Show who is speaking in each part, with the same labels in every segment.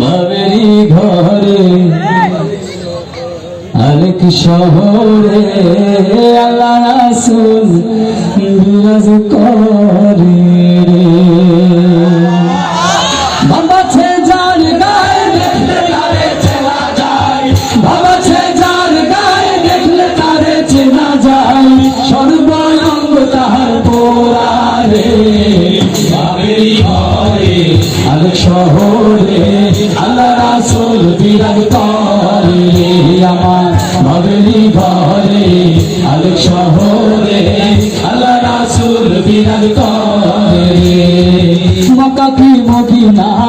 Speaker 1: বাবেরি ঘরে আরেক শহরে আল্লাহ রাসুল বিরাজ করে রে। বাবাছে যার গায়ে দেখলে তারে চেনা যায় বাবাছে যার গায়ে দেখলে তারে চেনা যায় সর্বঙ্গ তাহার পোড়ারে বাবেরি ঘরে। আর শহরে, আল্লাহ রাসুল বিরাজ করে। আমার বাবেরি ঘরে আর শহরে, আল্লাহ রাসুল বিরাজ করে। মকা কি মদিনা?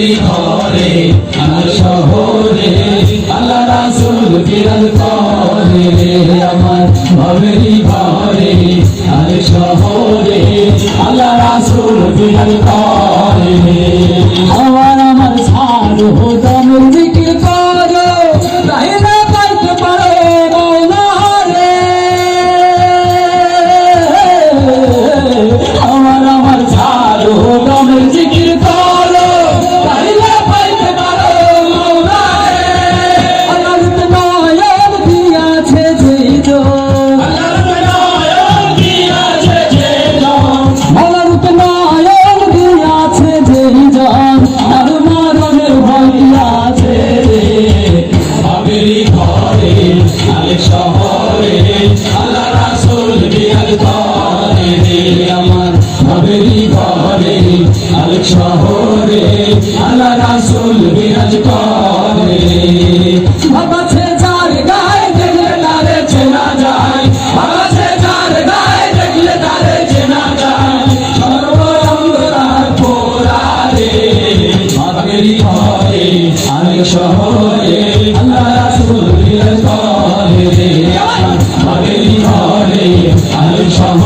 Speaker 1: ভাবেলি ঘরে, আমার শহরে আল্লাহ রাসুল করে ঘরে আর শহরে আল্লাহ রাসুল বিরাজ করে আমার আল্লাহ রাসূল বিয়াল করে রে আমার হাবেলি করে আল শহরে আল্লাহ রাসূল বিরাজ করে বাবা সে যার গায়ে দেখলে তারে চেনা যায় বাবা সে যার গায়ে দেখলে তারে চেনা যায় সর্বসম্রাট পোরা রে হাবেলি করে আল শহরে আল্লাহ রাসূল বিরাজ করে রে হবে ঘরে আলো সহ